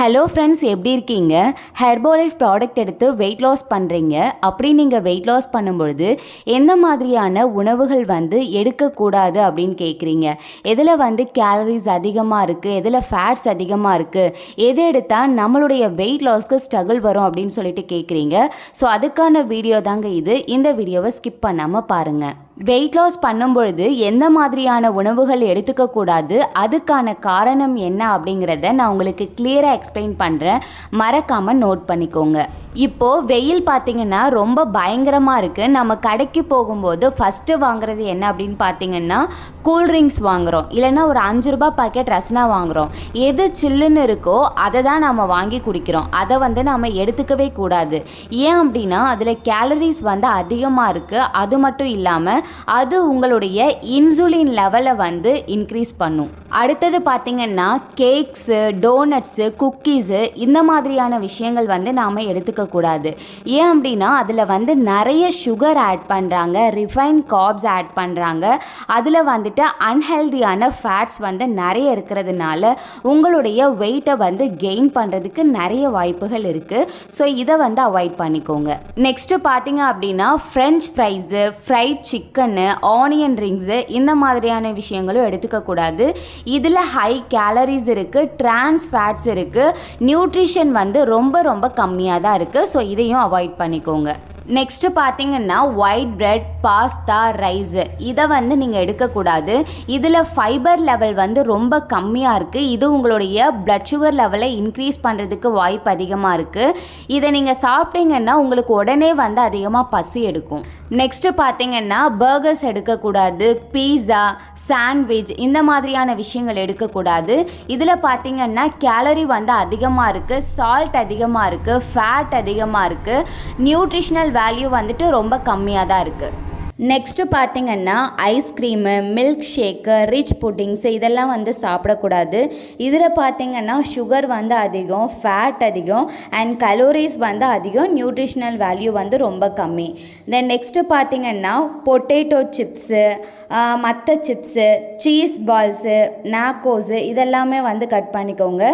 Hello friends எப்படி இருக்கீங்க? Herbalife product எடுத்து வெயிட் லாஸ் பண்ணுறீங்க அப்படி நீங்கள் வெயிட் லாஸ் பண்ணும்பொழுது எந்த மாதிரியான உணவுகள் வந்து எடுக்கக்கூடாது அப்படின்னு கேட்குறீங்க எதில் வந்து கேலரிஸ் அதிகமாக இருக்குது எதில் ஃபேட்ஸ் அதிகமாக இருக்குது எது எடுத்தால் நம்மளுடைய வெயிட் லாஸ்க்கு ஸ்ட்ரகிள் வரும் அப்படின்னு சொல்லிட்டு கேட்குறீங்க ஸோ அதுக்கான வீடியோ தாங்க இது. இந்த வீடியோவை ஸ்கிப் பண்ணாமல் பாருங்கள் வெயிட் லாஸ் பண்ணும்பொழுது எந்த மாதிரியான உணவுகள் எடுத்துக்கக்கூடாது அதுக்கான காரணம் என்ன அப்படிங்கிறத நான் உங்களுக்கு கிளியராக எக்ஸ்பிளைன் பண்ணுறேன் மறக்காமல் நோட் பண்ணிக்கோங்க. இப்போது வெயில் பார்த்தீங்கன்னா ரொம்ப பயங்கரமாக இருக்குது நம்ம கடைக்கு போகும்போது ஃபஸ்ட்டு வாங்குறது என்ன அப்படின்னு பார்த்தீங்கன்னா கூல்ட்ரிங்க்ஸ் வாங்குகிறோம் இல்லைன்னா ஒரு அஞ்சு ரூபா பாக்கெட் ரசனா வாங்குகிறோம் எது சில்லுன்னு இருக்கோ அதை தான் நம்ம வாங்கி குடிக்கிறோம். அதை வந்து நம்ம எடுத்துக்கவே கூடாது. ஏன் அப்படின்னா அதில் கேலரிஸ் வந்து அதிகமாக இருக்குது அது மட்டும் இல்லாமல் அது உங்களுடைய இன்சுலின் லெவலை வந்து இன்க்ரீஸ் பண்ணும். அடுத்தது பார்த்திங்கன்னா கேக்ஸு டோனட்ஸு குக்கீஸு இந்த மாதிரியான விஷயங்கள் வந்து நாம் எடுத்துக்கக்கூடாது ஏன் அப்படின்னா அதில் வந்து நிறைய சுகர் ஆட் பண்ணுறாங்க ரிஃபைன் காப்ஸ் ஆட் பண்ணுறாங்க அதில் வந்துட்டு அன்ஹெல்தியான ஃபேட்ஸ் வந்து நிறைய இருக்கிறதுனால உங்களுடைய வெயிட்டை வந்து கெயின் பண்ணுறதுக்கு நிறைய வாய்ப்புகள் இருக்குது ஸோ இதை வந்து அவாய்ட் பண்ணிக்கோங்க. நெக்ஸ்ட்டு பார்த்தீங்க அப்படின்னா French fries fried chicken onion rings இந்த மாதிரியான விஷயங்களும் எடுத்துக்கக்கூடாது இதில் ஹை கேலரிஸ் இருக்குது ட்ரான்ஸ் ஃபேட்ஸ் இருக்குது நியூட்ரிஷன் வந்து ரொம்ப ரொம்ப கம்மியாக தான் இருக்குது ஸோ இதையும் அவாய்ட் பண்ணிக்கோங்க. நெக்ஸ்ட்டு பார்த்தீங்கன்னா ஒயிட் பிரெட் பாஸ்தா ரைஸு இதை வந்து நீங்கள் எடுக்கக்கூடாது. இதில் ஃபைபர் லெவல் வந்து ரொம்ப கம்மியாக இருக்குது இது உங்களுடைய பிளட் சுகர் லெவலை இன்க்ரீஸ் பண்ணுறதுக்கு வாய்ப்பு அதிகமாக இருக்குது இதை நீங்கள் சாப்பிட்டீங்கன்னா உங்களுக்கு உடனே வந்து அதிகமாக பசி எடுக்கும். நெக்ஸ்ட்டு பார்த்தீங்கன்னா பர்கர்ஸ் எடுக்கக்கூடாது. பீஸா சாண்ட்விச் இந்த மாதிரியான விஷயங்கள் எடுக்கக்கூடாது. இதில் பார்த்தீங்கன்னா கேலரி வந்து அதிகமாக இருக்குது சால்ட் அதிகமாக இருக்குது ஃபேட் அதிகமாக இருக்குது நியூட்ரிஷனல் வேல்யூ வந்துட்டு ரொம்ப கம்மியாக தான் இருக்குது நெக்ஸ்ட்டு பார்த்தீங்கன்னா ice cream milkshake rich puddings இதெல்லாம் வந்து சாப்பிடக்கூடாது. இதில் பார்த்திங்கன்னா சுகர் வந்து அதிகம் ஃபேட் அதிகம் அண்ட் கலோரிஸ் வந்து அதிகம் நியூட்ரிஷனல் வேல்யூ வந்து ரொம்ப கம்மி. தென் நெக்ஸ்ட்டு பார்த்தீங்கன்னா பொட்டேட்டோ சிப்ஸு மற்ற சிப்ஸு சீஸ் பால்ஸு நாக்கோஸு இதெல்லாமே வந்து கட் பண்ணிக்கோங்க.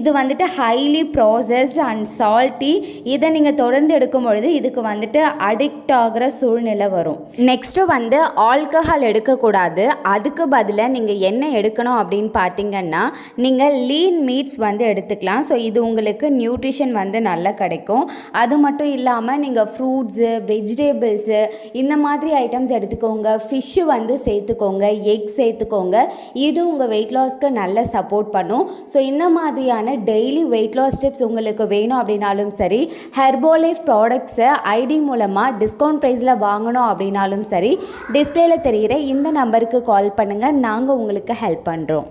இது வந்துட்டு ஹைலி ப்ராசஸ்டு அண்ட் சால்ட்டி இதை நீங்கள் தொடர்ந்து எடுக்கும் பொழுது இதுக்கு வந்துட்டு அடிக்ட் ஆகிற சூழ்நிலை வரும். நெக்ஸ்ட்டு வந்து ஆல்கஹால் எடுக்கக்கூடாது. அதுக்கு பதிலாக நீங்கள் என்ன எடுக்கணும் அப்படின்னு பார்த்தீங்கன்னா நீங்கள் லீன் மீட்ஸ் வந்து எடுத்துக்கலாம். ஸோ இது உங்களுக்கு நியூட்ரிஷன் வந்து நல்லா கிடைக்கும். அது மட்டும் இல்லாமல் நீங்கள் ஃப்ரூட்ஸு வெஜிடேபிள்ஸு இந்த மாதிரி ஐட்டம்ஸ் எடுத்துக்கோங்க. ஃபிஷ்ஷு வந்து சேர்த்துக்கோங்க. எக் சேர்த்துக்கோங்க. இது உங்கள் வெயிட் லாஸ்க்கு நல்ல சப்போர்ட் பண்ணும். ஸோ இந்த மாதிரியான டெய்லி வெயிட் லாஸ் டிப்ஸ் உங்களுக்கு வேணும் அப்படின்னாலும் சரி ஹெர்போலைஃப் ப்ராடக்ட்ஸை ஐடி மூலமாக டிஸ்கவுண்ட் ப்ரைஸில் வாங்கணும் அப்படின்னாலும் சரி. டிஸ்பிளேல தெரிகிற இந்த நம்பருக்கு கால் பண்ணுங்கள் நாங்கள் உங்களுக்கு ஹெல்ப் பண்ணுறோம்